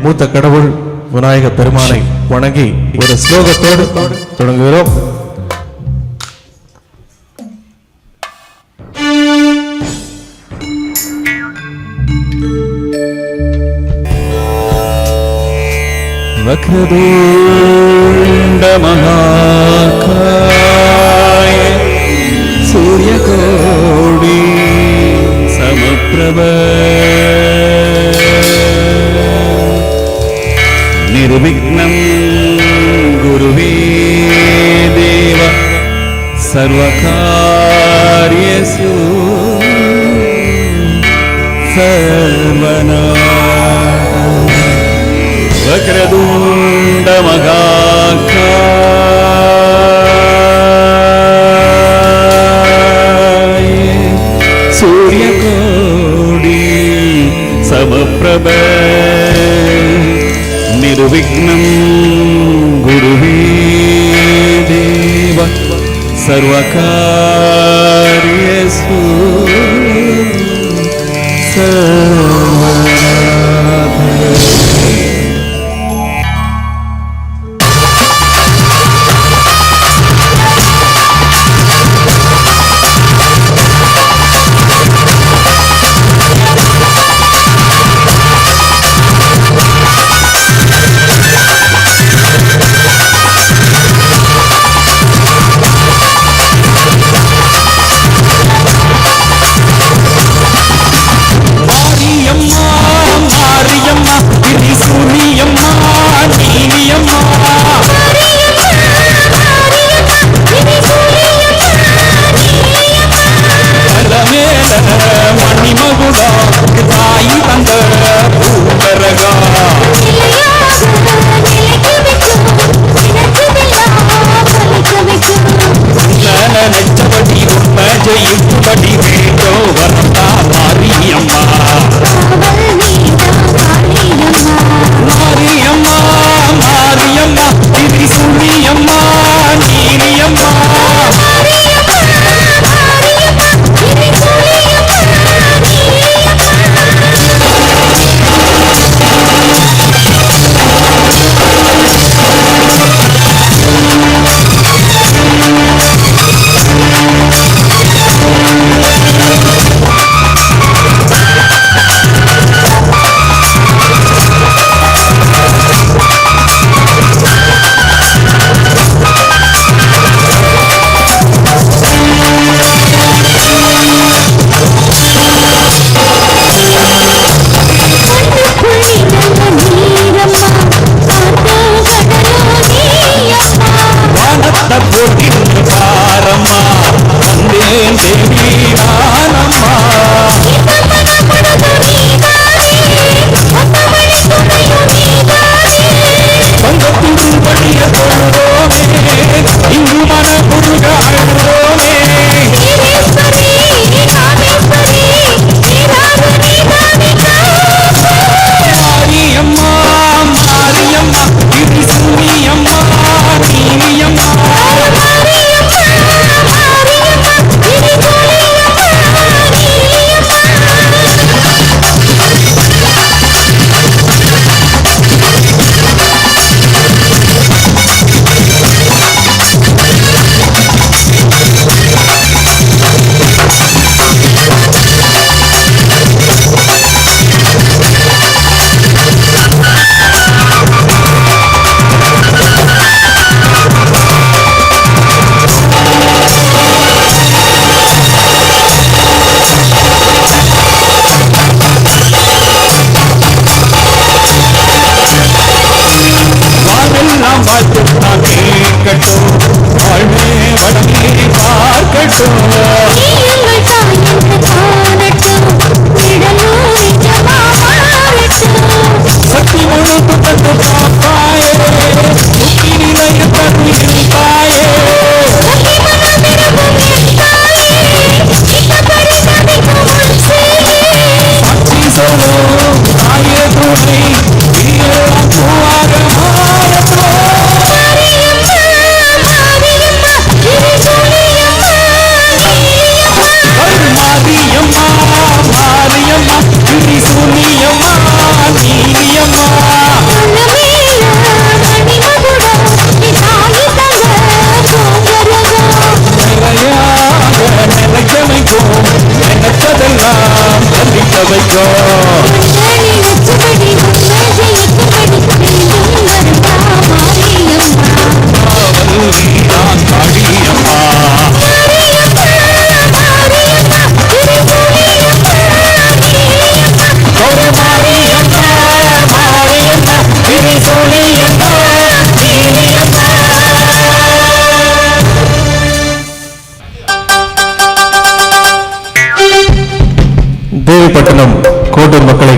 மூத்த கடவுள் விநாயக பெருமானை வணங்கி ஒரு ஸ்லோகத்தோடு தொடங்குகிறோம் वक्रतुण्डमहाकाय सूर्यकोटि समप्रभ निर्विघ्नं गुरुवे देव सर्वकार्येषु सर्वना वक्रतुण्डमगाकाय सूर्यकोटि समप्रभ निर्विघ्नं गुरुवे देव सर्वकार्येषु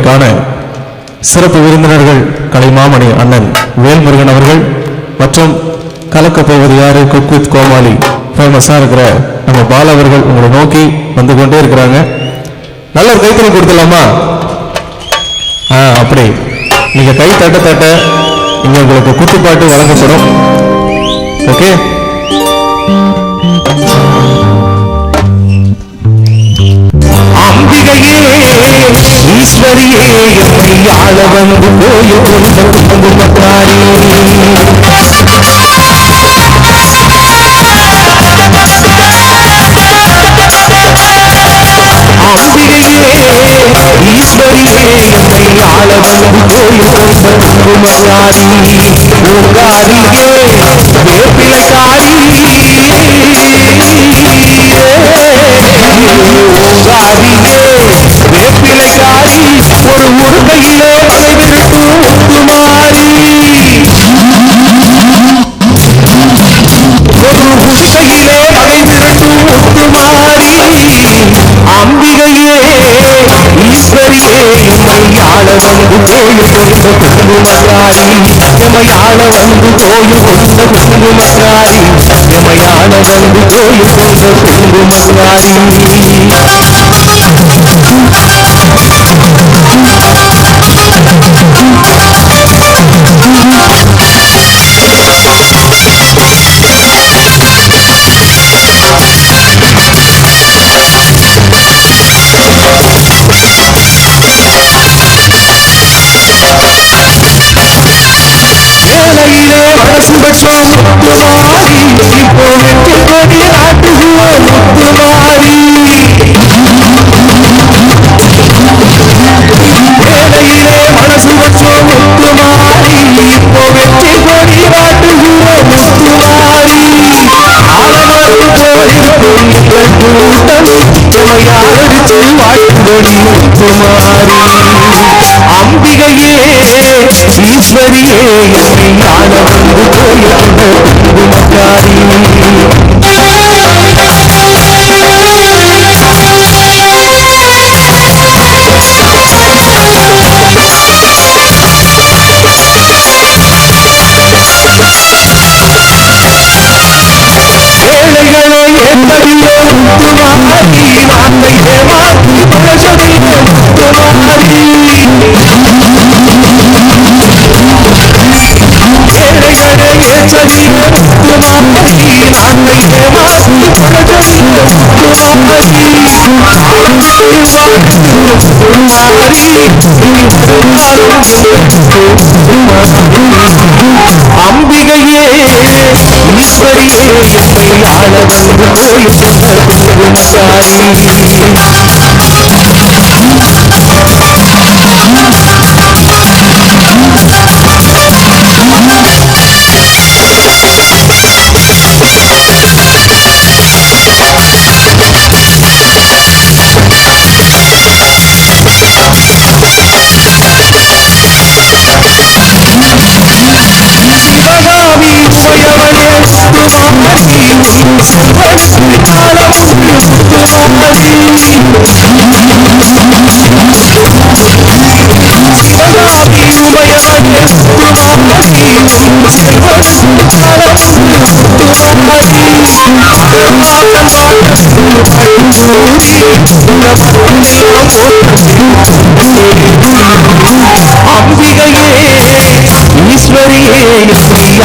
நிகழ்ச்சிக்கான சிறப்பு விருந்தினர்கள் கலைமாமணி அண்ணன் வேல்முருகன் அவர்கள் மற்றும் கலக்கப் போவது யாரு? Cook with Comali. ஃபேமஸாக இருக்கிற நம்ம பால அவர்கள் உங்களை நோக்கி வந்து கொண்டே இருக்கிறாங்க. நல்ல ஒரு கைத்தறி கொடுத்துடலாமா? ஆ அப்படி. நீங்கள் கை தட்ட தட்ட இங்கே உங்களுக்கு குத்துப்பாட்டு வழங்கப்படும். ஓகே? அம்பிகையே ஈஸ்வரியே எம்மை ஆள வந்து போய் குங்குமக்காரி அம்பிகையே ஈஸ்வரியே எம்மை ஆள வந்து போய் குங்குமக்காரி வேப்பிலக்காரி கோயில் கொண்ட குங்குமக்காரி எமையாள வந்து கோயில் கொண்ட குங்குமக்காரி எமையாள வந்து கோயில் கொண்ட குங்குமக்காரி you. மனசு வச்சோம் முத்துமாரி இப்போ வெற்றி கொடி முத்து மாறி வேலையிலே மனசு பட்சம் முத்து மாறி இப்போ வெற்றி கொடி நாட்டுவோம் முத்துமாரி ஆலமரத்து போயிருக்கும் எங்கள் கூட்டம் உமையாரடிச்சு வாழ்த்துதடி குமாரி அம்பிகையே ஈஸ்வரியே என்னை ஞான வந்து கோயில் குங்குமக்காரி அம்பிகையே ஈஸ்வரியே என்னை ஆள வந்து கோயில் சாரி. அம்பிகையே ஈஸ்வரியே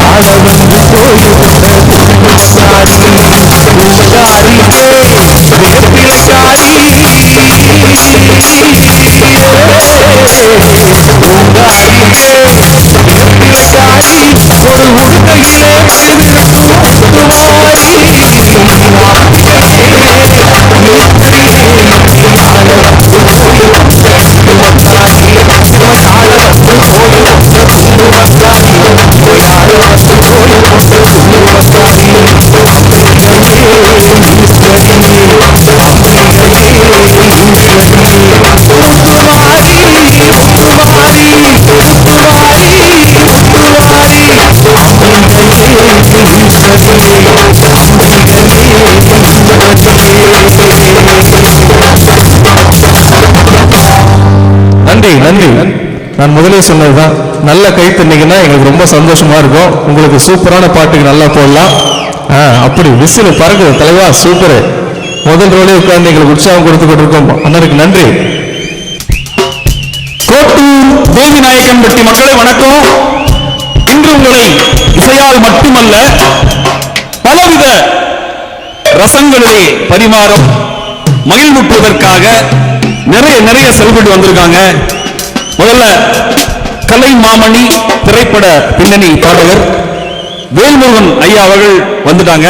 ஆள வந்து கோயில் ஒரு உடுக்கையிலே முத்துமாரி முத்துமாரி நான் முதலே சொன்னதுதான் நல்ல கை தந்தீங்கன்னா எங்களுக்கு ரொம்ப சந்தோஷமா இருக்கும். உங்களுக்கு சூப்பரான பாட்டுக்கு நல்லா போடலாம். ஆ, அப்படி விசில் பறக்குது. தலைவா சூப்பரு. முதல் ரோலே உட்கார்ந்து எங்களுக்கு உற்சாகம் கொடுத்து இருக்கோம் அண்ணனுக்கு நன்றி. கோட்டூர் தேவி பற்றி மக்களை வணக்கம். இன்று உங்களை இசையால் மட்டுமல்ல பலவித ரசங்களிலே பரிமாறும் மகிழ்வுற்றுவதற்காக நிறைய நிறைய செல்பட்டு வந்திருக்காங்க. முதல்ல கலை மாமணி திரைப்பட பின்னணி பாடகர் வேல்முருகன் ஐயா அவர்கள் வந்துட்டாங்க.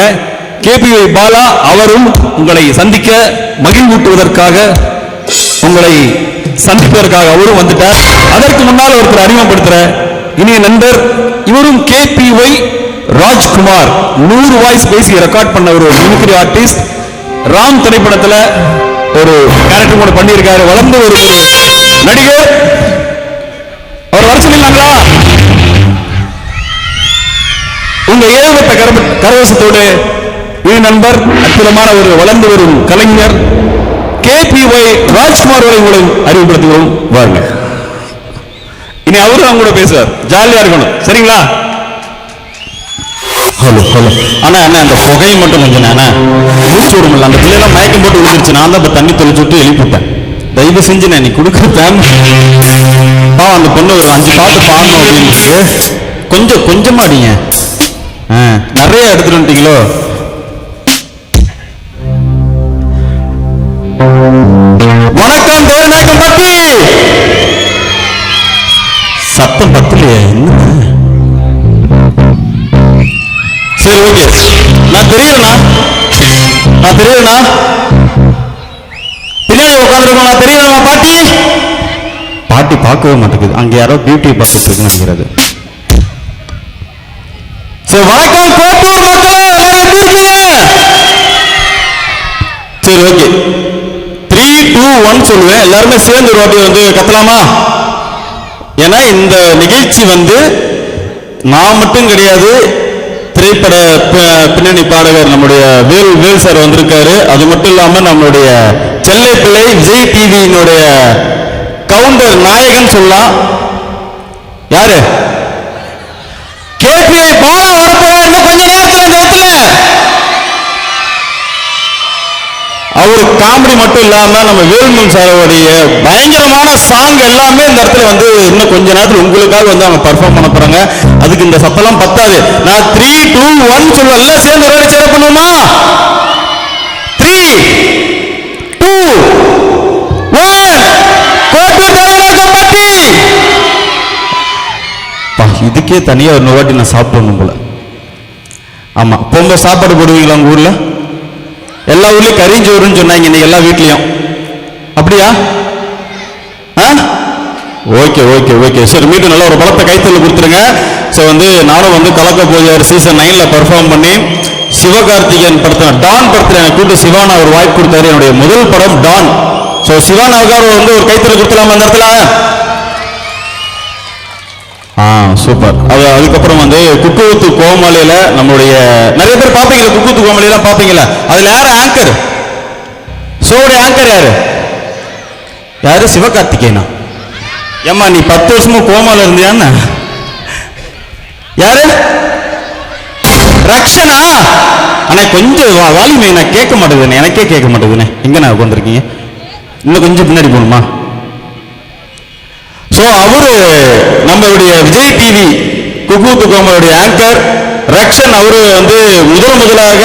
கேபிஐ பாலா அவரும் உங்களை சந்திக்க மகிழ்வூட்டுவதற்காக உங்களை சந்திப்பதற்காக அவரும் வந்துட்டார். அதற்கு முன்னால் ஒருத்தர் அறிமுகப்படுத்துற இனிய நண்பர் இவரும் கேபிஒய் ராஜ்குமார். நூறு வாய்ஸ் பேசி ரெக்கார்ட் பண்ண ஒரு மிமிக்ரி ஆர்டிஸ்ட் ராம் திரைப்படத்தில் ஒரு கேரக்டர் கூட பண்ணியிருக்காரு. வளர்ந்த ஒரு நடிகர். வர சொல்லிடலாங்களா உங்க ஏகப்பட்ட கரப கரவசத்தோடு இது நண்பர் அற்புதமான ஒரு வளர்ந்து வரும் கலைஞர் கேபிஒய் ராஜ்குமார் அவர்களை உங்களை அறிமுகப்படுத்துகிறோம் வாங்க இனி அவரு அவங்க கூட பேசுவார். ஜாலியா இருக்கணும். சரிங்களா? Hello hello. அண்ணா அண்ணா அந்த புகையை மட்டும் கொஞ்சம் அண்ணா. மூச்சு விடுமில்ல. அந்த பிள்ளைலாம் மயக்கம் போட்டு விழுந்துருச்சு. நான் தான் இப்போ தண்ணி தெளிச்சு விட்டு எழுப்பிட்டேன் தயவு செஞ்சு நான் நீ கொடுக்குற ஃபேமிலி அந்த பொண்ணு ஒரு அஞ்சு பாட்டு பாடணும் அப்படின்னு கொஞ்சம் கொஞ்சமா அடிங்க. ஆ, நிறைய எடுத்துட்டு வந்துட்டீங்களோ? வணக்கம் தேவநாயக்கம் பாட்டி சத்தம் பத்தலையே என்ன? சரி ஓகே நான் தெரியலண்ணா நான் தெரியலண்ணா நான் தெரியலண்ணா பாட்டி? பாட்டி பார்க்கவே மாட்டேங்குது. அங்க யாரோ பியூட்டி பார்த்துட்டு இருக்குன்னு நினைக்கிறது சரி வணக்கம் கோட்டூர் மக்களே சரி ஓகே த்ரீ டூ ஒன் சொல்லுவேன். எல்லாருமே சேர்ந்து ஒரு வாட்டி வந்து கத்தலாமா? ஏன்னா இந்த நிகழ்ச்சி வந்து நான் மட்டும் கிடையாது திரைப்பட பின்னணி பாடகர் நம்முடைய வேல் வேல் சார் வந்திருக்காரு. அது மட்டும் இல்லாம நம்மளுடைய செல்லை பிள்ளை விஜய் டிவியினுடைய கவுண்டர் நாயகன் சொல்லலாம். யாரு? கேபிஐ பாலா வரப்போறாரு இன்னும் கொஞ்ச நேரத்தில் இந்த இடத்துல. அவரு காமெடி மட்டும் இல்லாம நம்ம வேல்முன் சாரோடைய பயங்கரமான சாங் எல்லாமே இந்த இடத்துல வந்து இன்னும் கொஞ்ச நேரத்தில் உங்களுக்காக வந்து அவங்க பர்ஃபார்ம் பண்ண போறாங்க. அதுக்கு இந்த சத்தம்லாம் பத்தாது. நான் த்ரீ டூ ஒன் சொல்லுவேன் எல்லாம் சேர்ந்து ஒரு சேர பண்ணுவோமா? த்ரீ இதுக்கே தனியா ஒரு வாட்டி நான் சாப்பிடணும் போல. ஆமா பொங்க சாப்பாடு போடுவீங்களா உங்க ஊர்ல? எல்லா ஊர்லயும் கரிஞ்சோறுன்னு சொன்னாங்க இன்னைக்கு எல்லா வீட்லயும். அப்படியா? Okay okay okay. சரி மீண்டும் நல்ல ஒரு பலத்தை கைத்தல் கொடுத்துருங்க. ஸோ வந்து நானும் வந்து கலக்க போகிற சீசன் நைனில் பெர்ஃபார்ம் பண்ணி சிவகார்த்திகேயன் படத்தில் டான் படத்தில் எனக்கு கூட்டு சிவானா ஒரு வாய்ப்பு கொடுத்தாரு. என்னுடைய முதல் படம் டான். ஸோ சிவானாவுக்காக வந்து ஒரு கைத்தறி கொடுத்துலாமா அந்த இடத்துல ஆ சூப்பர். அது அதுக்கப்புறம் வந்து குக்குவத்து கோமாளியில நம்மளுடைய நிறைய பேர் பார்ப்பீங்களா குக்குவத்து கோமலையெல்லாம் பார்ப்பீங்களா அதில் யார் ஆங்கர் ஷோவுடைய ஆங்கர் யாரு? யாரு? சிவகார்த்திகேயனா? ஏம்மா நீ பத்து வருஷமும் கோமால இருந்தியான்னு? யாரு? ரக்ஷனா? ஆனால் கொஞ்சம் வாலிமை நான் கேட்க மாட்டேதுண்ணே எனக்கே கேட்க மாட்டேதுண்ணே எங்கே நான் உட்காந்துருக்கீங்க இன்னும் கொஞ்சம் பின்னாடி போகணுமா? ஸோ அவரு நம்மளுடைய விஜய் டிவி குக்கு துக்கோமருடைய ஆங்கர் ரக்ஷன் அவரு வந்து முதல் முதலாக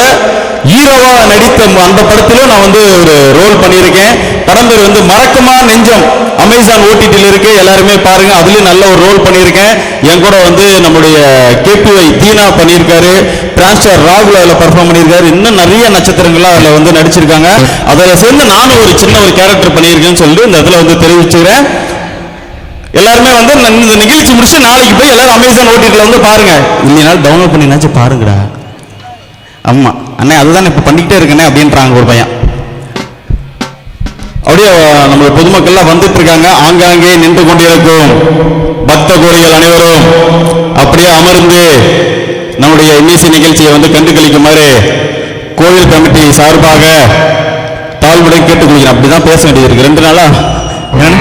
ஹீரோவா நடித்த அந்த படத்திலும் நான் வந்து ஒரு ரோல் பண்ணியிருக்கேன். படம் பேர் வந்து மறக்குமா நெஞ்சம். அமேசான் ஓடிடியில் இருக்கு. எல்லாருமே பாருங்க. அதுலயும் நல்ல ஒரு ரோல் பண்ணியிருக்கேன். என் கூட வந்து நம்முடைய கேபிஒய் தீனா பண்ணியிருக்காரு. பிரான்ஸ்டர் ராகுல் அதில் பர்ஃபார்ம் பண்ணியிருக்காரு. இன்னும் நிறைய நட்சத்திரங்கள்லாம் அதில் வந்து நடிச்சிருக்காங்க. அதில் சேர்ந்து நானும் ஒரு சின்ன ஒரு கேரக்டர் பண்ணியிருக்கேன்னு சொல்லிட்டு இந்த இதில் வந்து தெரிவிச்சுக்கிறேன். எல்லாருமே வந்து இந்த நிகழ்ச்சி முடிச்சு நாளைக்கு போய் எல்லாரும் அமேசான் ஓடிடில வந்து பாருங்க. இல்லைனாலும் டவுன்லோட் பண்ணினாச்சும் பாருங்கடா. ஆமா. அண்ணே அதுதான் இப்போ பண்ணிக்கிட்டே இருக்கனே அப்படின்றாங்க ஒரு பையன். அப்படியே அஹ், நம்ம பொதுமக்கள்லாம் வந்துட்டு இருக்காங்க. ஆங்காங்கே நின்று கொண்டிருக்கும் பக்த கோடிகள் அனைவரும் அப்படியே அமர்ந்து நம்முடைய இன்னிசை நிகழ்ச்சியை வந்து கண்டு கழிக்குமாறு கோவில் கமிட்டி சார்பாக தாழ்வுடன் கேட்டுக்கொள்கிறேன் அப்படிதான் பேச வேண்டியது இருக்கு. ரெண்டு நாளா? என்னண்ணே?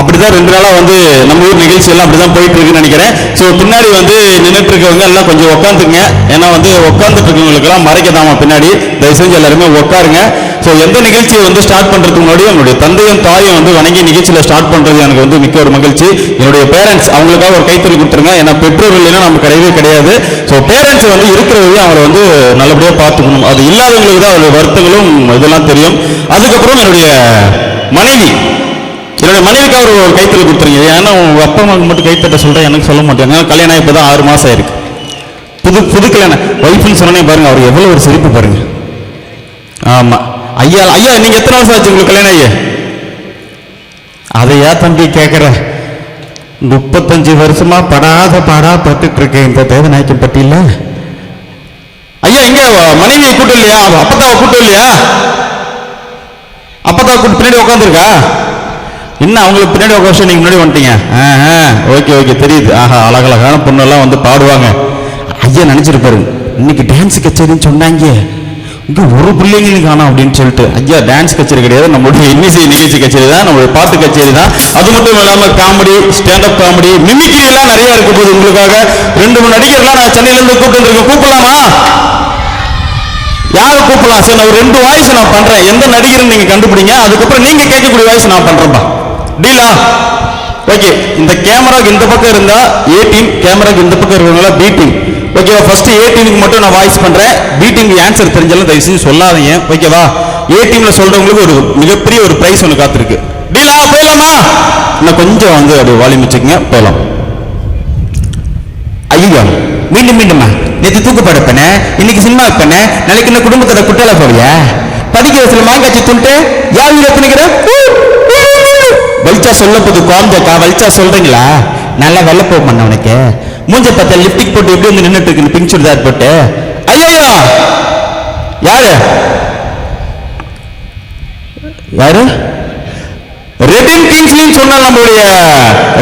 அப்படிதான் ரெண்டு நாளா வந்து நம்ம ஊர் நிகழ்ச்சி எல்லாம் அப்படிதான் போயிட்டு இருக்குன்னு நினைக்கிறேன். ஸோ பின்னாடி வந்து நின்றுட்டு இருக்கவங்க எல்லாம் கொஞ்சம் உட்காந்துக்குங்க ஏன்னா வந்து உட்காந்துட்டு இருக்கவங்களுக்கு எல்லாம் மறைக்கதாமா பின்னாடி. தயவு செஞ்சு எல்லாருமே உட்காருங்க ஸோ எந்த நிகழ்ச்சியை வந்து ஸ்டார்ட் பண்றதுக்கு முன்னாடி என்னுடைய தந்தையும் தாயும் வந்து வணங்கி நிகழ்ச்சியில ஸ்டார்ட் பண்றது எனக்கு வந்து மிக்க ஒரு மகிழ்ச்சி. என்னுடைய பேரண்ட்ஸ் அவங்களுக்காக ஒரு கைத்தறி கொடுத்துருங்க. ஏன்னா பெற்றோர் இல்லைன்னா நம்ம கிடையவே கிடையாது. ஸோ பேரண்ட்ஸ் வந்து இருக்கிற அவரை வந்து நல்லபடியா பார்த்துக்கணும். அது இல்லாதவங்களுக்கு தான் அவருடைய வருத்தங்களும் இதெல்லாம் தெரியும். அதுக்கப்புறம் என்னுடைய மனைவி. என்னுடைய மனைவிக்கு அவர் ஒரு கைத்தறி கொடுத்துருங்க. ஏன்னா உங்க அப்பா அம்மாவுக்கு மட்டும் கைத்தட்ட சொல்றேன் எனக்கு சொல்ல மாட்டாங்க. கல்யாணம் ஆகி இப்பதான் ஆறு மாசம் ஆயிருக்கு. புது புது கல்யாணம். ஒய்ஃப்னு சொன்னே பாருங்க அவர் எவ்வளவு ஒரு சிரிப்பு பாருங்க. ஆமா. ஐயா ஐயா நீங்க எத்தனை வருஷம் ஆச்சு உங்களுக்கு கல்யாணம் ஐயா அதை ஏன் தம்பி கேட்குற முப்பத்தஞ்சு வருஷமா படாத பாடா பட்டுட்டு இருக்கேன் இந்த தேவநாயக்கம் பட்டியல. ஐயா எங்க? மனைவியை கூட்டம் இல்லையா? அப்பத்தாவை கூட்டம் இல்லையா? அப்பத்தாவை கூட்டு பின்னாடி உட்காந்துருக்கா என்ன அவங்களுக்கு பின்னாடி ஒரு உட்காந்து நீங்கள் முன்னாடி வந்துட்டீங்க? ஓகே ஓகே தெரியுது. ஆஹா அழகழகான பொண்ணெல்லாம் வந்து பாடுவாங்க. ஐயா நினச்சிருப்பாரு இன்னைக்கு டான்ஸ் கச்சேரின்னு சொன்னாங்க. இங்கே ஒரு பிள்ளைங்களும் காணோம் அப்படின்னு சொல்லிட்டு. ஐயா டான்ஸ் கச்சேரி கிடையாது. நம்மளுடைய இன்னிசை நிகழ்ச்சி கச்சேரி தான். நம்மளுடைய பாட்டு கச்சேரி தான். அது மட்டும் இல்லாமல் காமெடி ஸ்டாண்டப் காமெடி மிமிக்ரி எல்லாம் நிறைய இருக்க போகுது உங்களுக்காக. ரெண்டு மூணு நடிகர்லாம் நான் சென்னையிலேருந்து கூப்பிட்டு வந்திருக்கேன். கூப்பிடலாமா? யாரை கூப்பிடலாம்? சரி நான் ஒரு ரெண்டு வாய்ஸ் நான் பண்ணுறேன் எந்த நடிகர் நீங்கள் கண்டுபிடிங்க. அதுக்கப்புறம் நீங்கள் கேட்கக்கூடிய வாய்ஸ் நான் பண்ணுறேன்ப்பா டீலா? ஓகே இந்த கேமராக்கு இந்த பக்கம் இருந்தா ஏ டீம் கேமராக்கு இந்த பக்கம் இருக்கிறவங்களா பி டீம் ஓகேவா ஃபர்ஸ்ட் ஏ டீமுக்கு மட்டும் நான் வாய்ஸ் பண்றேன். பி டீமுக்கு ஆன்சர் தெரிஞ்சாலும் தயவு செஞ்சு சொல்லாதீங்க. ஓகேவா ஏ டீம்ல சொல்றவங்களுக்கு ஒரு மிகப்பெரிய ஒரு பிரைஸ் ஒன்று காத்திருக்கு. டீலா போயிடலாமா? இன்னும் கொஞ்சம் வந்து அப்படியே வால்யூம் வச்சுக்கங்க போகலாம் ஐயோ மீண்டும் மீண்டுமா நேற்று தூக்கு படப்பன இன்னைக்கு சினிமா வைப்பன நாளைக்கு என்ன குடும்பத்தோட குட்டால போவியா படிக்க வயசுல மாங்காய்ச்சி துண்டு யார் வீடு துணிக்கிற வலிச்சா சொல்ல போது குழந்தைக்கா வலிச்சா சொல்றீங்களா? நல்லா வெள்ள போக மாட்டேன் உனக்கு. மூஞ்ச பார்த்த லிப்டிக் போட்டு எப்படி வந்து நின்றுட்டு இருக்கு பிங்க் சுடிதார் போட்டு. ஐயோ யாரு? யாரு? ரெட்டின் கிங்ஸ்லின்னு சொன்னால் நம்மளுடைய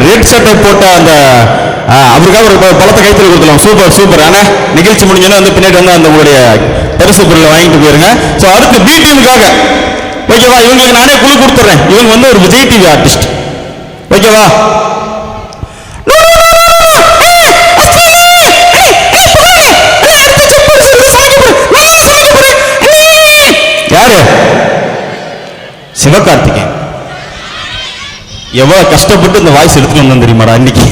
ரெட் சட்டை போட்ட அந்த அவருக்காக ஒரு பலத்தை கைத்தில் கொடுக்கலாம் சூப்பர் சூப்பர் ஆனா நிகழ்ச்சி முடிஞ்சோன்னா வந்து பின்னாடி வந்து அந்த உங்களுடைய பரிசு பொருளை வாங்கிட்டு போயிருங்க. ஸோ அடுத்து பி டீமுக்காக ஓகேவா? இவங்களுக்கு நானே குழு கொடுத்துட்றேன் இவங்க வந்து ஒரு விஜய் டிவி ஆர்டிஸ்ட் ஓகேவா? யாரு? சிவகார்த்திகேயன். எவ்வளவு கஷ்டப்பட்டு இந்த வாய்ஸ் எடுத்துட்டு வந்தேன் தெரியுமாடா இன்னைக்கு?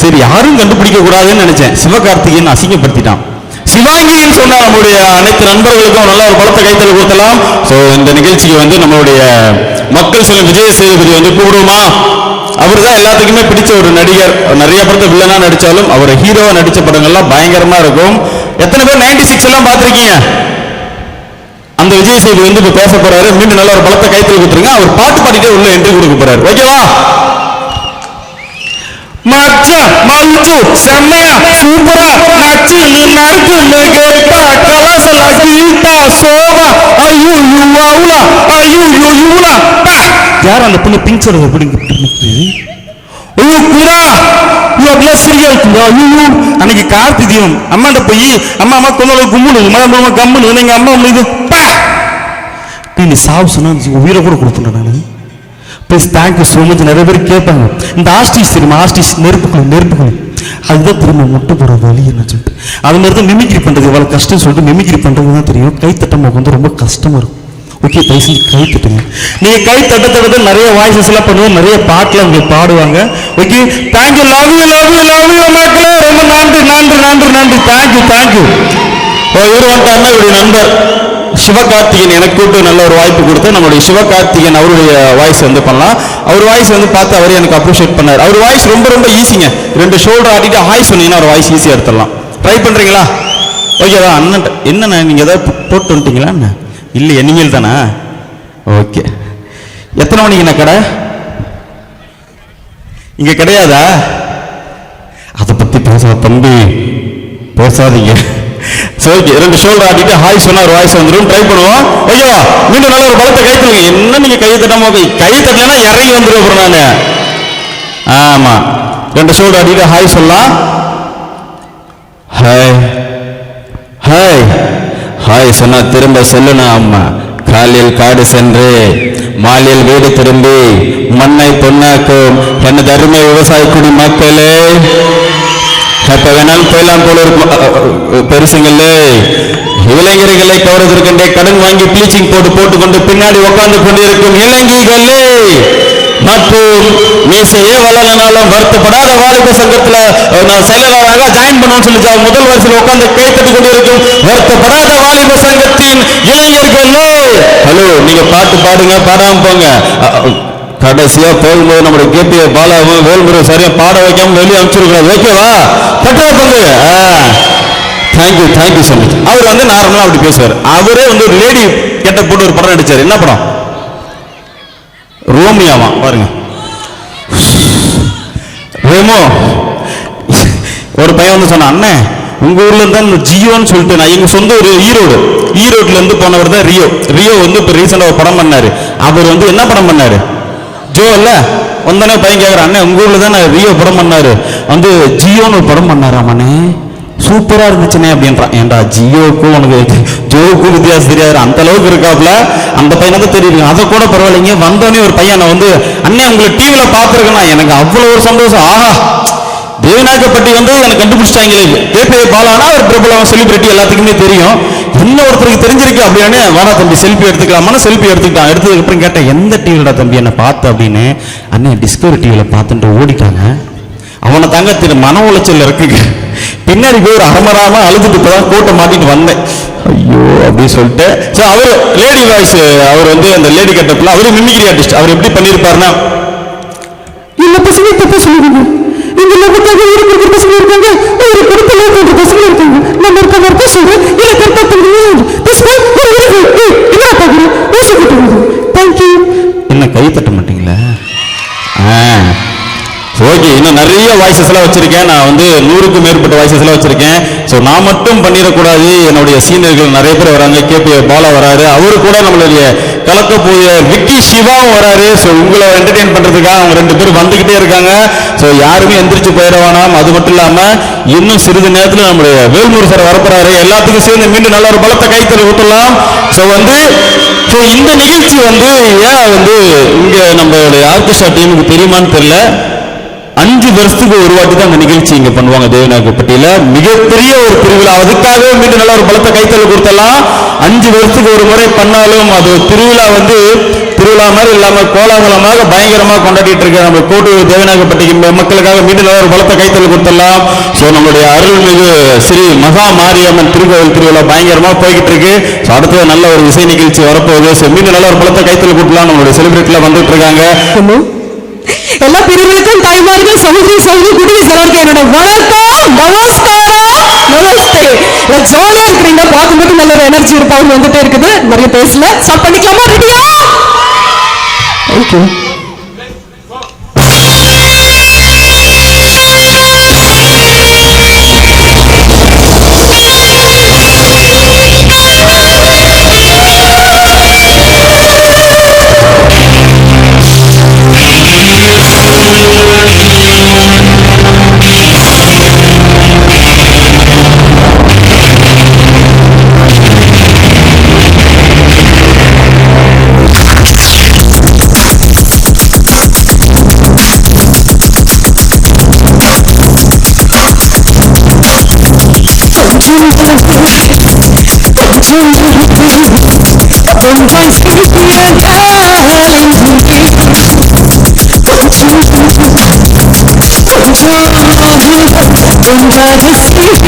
சரி யாரும் கண்டுபிடிக்க கூடாதுன்னு நினைச்சேன். சிவகார்த்திகேயன் அசிங்கப்படுத்திட்டான். சிவாங்கின்னு சொன்ன நம்முடைய அனைத்து நண்பர்களுக்கும் நல்ல ஒரு பலத்தை கைத்தல் கொடுத்தலாம் சோ இந்த நிகழ்ச்சிக்கு வந்து நம்மளுடைய மக்கள் சில விஜய சேதுபதி வந்து கூடுமா? அவர் தான் எல்லாத்துக்குமே பிடிச்ச ஒரு நடிகர். நிறைய படத்தை வில்லனா நடிச்சாலும் அவர் ஹீரோவா நடிச்ச படங்கள்லாம் பயங்கரமா இருக்கும். எத்தனை பேர் நைன்டி சிக்ஸ் எல்லாம் பார்த்துருக்கீங்க? அந்த விஜய் சேது வந்து இப்ப பேச போறாரு. மீண்டும் நல்ல ஒரு பலத்தை கைத்தில் கொடுத்துருங்க. அவர் பாட்டு பாடிட்டே உள்ள என்ட்ரி கொடுக்க போறாரு. ஓகேவா மச்சான் மஞ்சு செம்மையா சூப்பரா நச்சுன்னு நறுக்குன்னு கேட்டா கலாசலா கீட்டா சோபா ஐயோ யுவாவுலா ஐயோ யுவுலா யார் அந்த பொண்ணு பிங்க் சோட எப்படி ஐயோ குரா ஐயோ அப்படிலாம் சரியா இருக்குங்க ஐயோ அன்னைக்கு கார்த்தி தீபம் அம்மாண்ட போய் அம்மா அம்மா கொஞ்சம் கும்புனு மரம் அம்மா கம்முனு நீங்க அம்மா இது நீ சாவு சொன்னா உயிரை கூட கொடுத்துட்டேன் நான். ப்ளீஸ் தேங்க்யூ ஸோ மச் நிறைய பேர் கேட்பாங்க இந்த ஆஸ்டிஸ் தெரியுமா? ஆஸ்டிஸ் நெருப்புக்குள் நெருப்புக்குள் அதுதான் திரும்ப முட்டை போகிற வழின்னு சொல்லிட்டு. அது மாதிரி தான் மிமிக்ரி பண்ணுறது இவ்வளோ கஷ்டம் சொல்லிட்டு மிமிக்ரி பண்ணுறது தான் தெரியும். கைத்தட்டம் தட்டம் வந்து ரொம்ப கஷ்டமாக இருக்கும். ஓகே தயவு கை தட்டுங்க. நீங்கள் கை தட்ட தட்ட நிறைய வாய்ஸஸ் எல்லாம் பண்ணுவோம். நிறைய பாட்டில் அவங்க பாடுவாங்க. Okay thank you love you love you love you மக்களே. ரொம்ப நன்றி நன்றி நன்றி நன்றி. தேங்க்யூ தேங்க்யூ oh, இவர் வந்தாருன்னா இவருடைய நண்பர். சிவகார்த்திகேயன் எனக்கு கூட்டு நல்ல ஒரு வாய்ப்பு கொடுத்து நம்மளுடைய சிவகார்த்திகேயன் அவருடைய வாய்ஸ் வந்து பண்ணலாம். அவர் வாய்ஸ் வந்து பார்த்து அவர் எனக்கு அப்ரிஷியேட் பண்ணார். அவர் வாய்ஸ் ரொம்ப ரொம்ப ஈஸிங்க ரெண்டு ஷோல்டர் ஆட்டிட்டு ஹாய் சொன்னீங்கன்னா அவர் வாய்ஸ் ஈஸியாக எடுத்துடலாம். ட்ரை பண்ணுறீங்களா ஓகேவா அண்ணன் என்னண்ணா நீங்கள் ஏதாவது போட்டு வந்துட்டீங்களா என்ன? இல்லையா நீங்கள் தானா? ஓகே எத்தனை மணிக்குண்ணா கடை? இங்கே கிடையாதா? அதை பற்றி பேசாத தம்பி. பேசாதீங்க. சரி ரெண்டு ஷோல்டர் ஆட்டிட்டு ஹாய் சொன்னா ஒரு வாய்ஸ் வந்துடும் ட்ரை பண்ணுவோம். ஓகேவா மீண்டும் நல்ல ஒரு பலத்தை கை தட்டுங்க. என்ன நீங்க கை தட்டாம போய் கை தட்டலைன்னா இறங்கி வந்துடும் அப்புறம் நானு. ஆமா. ரெண்டு ஷோல்டர் ஆட்டிட்டு ஹாய் சொல்லலாம். ஹாய் ஹாய் ஹாய் சொன்னா திரும்ப சொல்லணும் அம்மா. காலில் காடு சென்று மாலையில் வீடு திரும்பி மண்ணை பொன்னாக்கும். எனது அருமை விவசாய குடி மக்களே? எப்ப வேணாலும் போயலாம் போல இருக்கும் பெருசுங்களே. இளைஞர்களை கவர்வதற்கென்றே கடன் வாங்கி ப்ளீச்சிங் போட்டு போட்டுக்கொண்டு பின்னாடி உட்கார்ந்து கொண்டிருக்கும் இளைஞர்களே மற்றும் மீசையே வளரனாலும் வருத்தப்படாத வாலிப சங்கத்துல நான் செயலாளராக ஜாயின் பண்ணுவோம்னு சொல்லி முதல் வரிசையில் உட்கார்ந்து கைத்தட்டி கொண்டிருக்கும் வருத்தப்படாத வாலிப சங்கத்தின் இளைஞர்களே. ஹலோ நீங்க பாட்டு பாடுங்க பாடாம போங்க. கடைசியா போகும்போது நம்முடைய கேபி பாலாவும் வேல்முறை சரியா பாட வைக்காம வெளியே அனுப்பிச்சிருக்கூடாது ஓகேவா தட்டா பங்கு thank you thank you so much அவர் வந்து நார்மலாக அப்படி பேசுவார். அவரே வந்து ஒரு லேடி கெட்ட போட்டு ஒரு படம் நடிச்சார். என்ன படம்? ரோமியாவா? பாருங்க. ரேமோ ஒரு பையன் வந்து சொன்னான் அண்ணே உங்க ஊர்ல இருந்தா இந்த ஜியோன்னு சொல்லிட்டு நான் எங்க சொந்த ஒரு ஈரோடு. ஈரோட்ல இருந்து போனவர் தான் ரியோ. ரியோ வந்து இப்ப ரீசெண்டா ஒரு படம் பண்ணாரு. அவர் வந்து என்ன படம் பண்ணாரு? ஜோ இல்ல? வந்தோடனே பையன் கேட்குறான் அண்ணே உங்க ஊர்ல தான் நான் ரியோ படம் பண்ணாரு? வந்து ஜியோன்னு ஒரு படம் அம்மனே சூப்பரா இருந்துச்சுனே அப்படின்றான். ஏன்டா ஜியோக்கும் உனக்கு ஜோவுக்கும் வித்தியாசம் தெரியாது அந்த அளவுக்கு இருக்காப்ல? அந்த பையனை தான் தெரியுது. அதை கூட பரவாயில்லைங்க. வந்தோடனே ஒரு பையனை வந்து அண்ணே உங்களை டிவியில பார்த்துருக்கேண்ணா எனக்கு அவ்வளோ ஒரு சந்தோஷம். ஆஹா தேவநாயக்கப்பட்டி வந்து எனக்கு கண்டுபிடிச்சிட்டாங்களே கேபி பாலானா ஒரு பிரபலம் செலிபிரிட்டி எல்லாத்துக்குமே தெரியும். என்ன ஒருத்தருக்கு தெரிஞ்சிருக்கு அப்படின்னு வாடா தம்பி செல்ஃபி எடுத்துக்கலாமான்னு செல்ஃபி எடுத்துக்கிட்டான். எடுத்ததுக்கு அப்புறம் கேட்டேன் எந்த டிவிலடா தம்பி என்ன பார்த்த? அப்படின்னு. அண்ணன் டிஸ்கவரி டிவியில பார்த்துட்டு ஓடிட்டாங்க. அவனை தாங்க திரு மன உளைச்சல் இருக்குங்க பின்னாடி போய் ஒரு அமராம அழுதுட்டு தான் கோட்டை மாட்டிட்டு வந்தேன். ஐயோ அப்படின்னு சொல்லிட்டு. ஸோ அவர் லேடி வாய்ஸ் அவர் வந்து அந்த லேடி கட்டப்பில் அவரும் மிமிக்ரி ஆர்டிஸ்ட் அவர் எப்படி பண்ணியிருப்பாருன்னா இல்ல பசங்க தப்பா சொல்லுவீங்க இந்த லோகத்தாக இருக்கிற பசங்க இருக்காங்க ஒரு குடும்பத்தில் இருக்கிற பசங்க இருக்காங்க. நம்ம இருக்க மாதிரி சொல்லு இல்ல கரெக்டாக தெரியும் என்ன பாக்குறேன் தேங்க்யூ என்ன கை தட்ட மாட்டீங்களா? ஆ. ஓகே இன்னும் நிறைய வாய்ஸஸ்லாம் வச்சுருக்கேன். நான் வந்து நூறுக்கும் மேற்பட்ட வாய்ஸஸ்லாம் வச்சுருக்கேன். ஸோ நான் மட்டும் பண்ணிடக்கூடாது. என்னுடைய சீனியர்கள் நிறைய பேர் வராங்க. கேபி பாலா வராரு. அவரு கூட நம்மளுடைய கலக்க போய விக்கி சிவாவும் வராரு. ஸோ உங்களை என்டர்டெயின் பண்ணுறதுக்காக அவங்க ரெண்டு பேரும் வந்துக்கிட்டே இருக்காங்க. ஸோ யாருமே எந்திரிச்சு போயிட வேணாம். அது மட்டும் இல்லாமல் இன்னும் சிறிது நேரத்தில் நம்முடைய வேல்முரு சார் வரப்போறாரு. எல்லாத்துக்கும் சேர்ந்து மீண்டும் நல்ல ஒரு பலத்தை கைத்தறி விட்டுலாம் ஸோ வந்து ஸோ இந்த நிகழ்ச்சி வந்து ஏன் வந்து இங்கே நம்மளுடைய ஆர்கெஸ்ட்ரா டீமுக்கு தெரியுமான்னு தெரியல. அஞ்சு வருஷத்துக்கு ஒரு வாட்டி தான் அந்த நிகழ்ச்சி இங்க பண்ணுவாங்க தேவநாயகப்பட்டியில மிகப்பெரிய ஒரு திருவிழா. அதுக்காகவே மீண்டும் நல்லா ஒரு பலத்தை கைத்தல் கொடுத்தலாம் அஞ்சு வருஷத்துக்கு ஒரு முறை பண்ணாலும் அது திருவிழா வந்து திருவிழா மாதிரி இல்லாம கோலாகலமாக பயங்கரமா கொண்டாடிட்டு இருக்க நம்ம கோட்டு தேவநாயகப்பட்டிக்கு மக்களுக்காக மீண்டும் நல்லா ஒரு பலத்தை கைத்தல் கொடுத்தலாம் ஸோ நம்மளுடைய அருள்மிகு ஸ்ரீ மகா மாரியம்மன் திருக்கோவில் திருவிழா பயங்கரமா போய்கிட்டு இருக்கு. ஸோ அடுத்தது நல்ல ஒரு இசை நிகழ்ச்சி வரப்போகுது. ஸோ மீண்டும் நல்ல ஒரு பலத்தை கைத்தல் கொடுக்கலாம். நம்மளுடைய செலிபிரிட்டில வந்துட்டு இருக்காங்க. எல்லா பிரிவுகளுக்கும் தாய்மார்கள் சகோதரி சகோதரி குடிகள் எல்லாருக்கும் என்னோட வணக்கம். நமஸ்காரம். நமஸ்தே ஜாலியா இருக்கிறீங்க. பார்க்கும்போது நல்ல ஒரு எனர்ஜி இருப்பாங்க வந்துட்டே இருக்குது. நிறைய பேசல. ஸ்டார்ட் பண்ணிக்கலாமா? ரெடியா thank you Don't try to see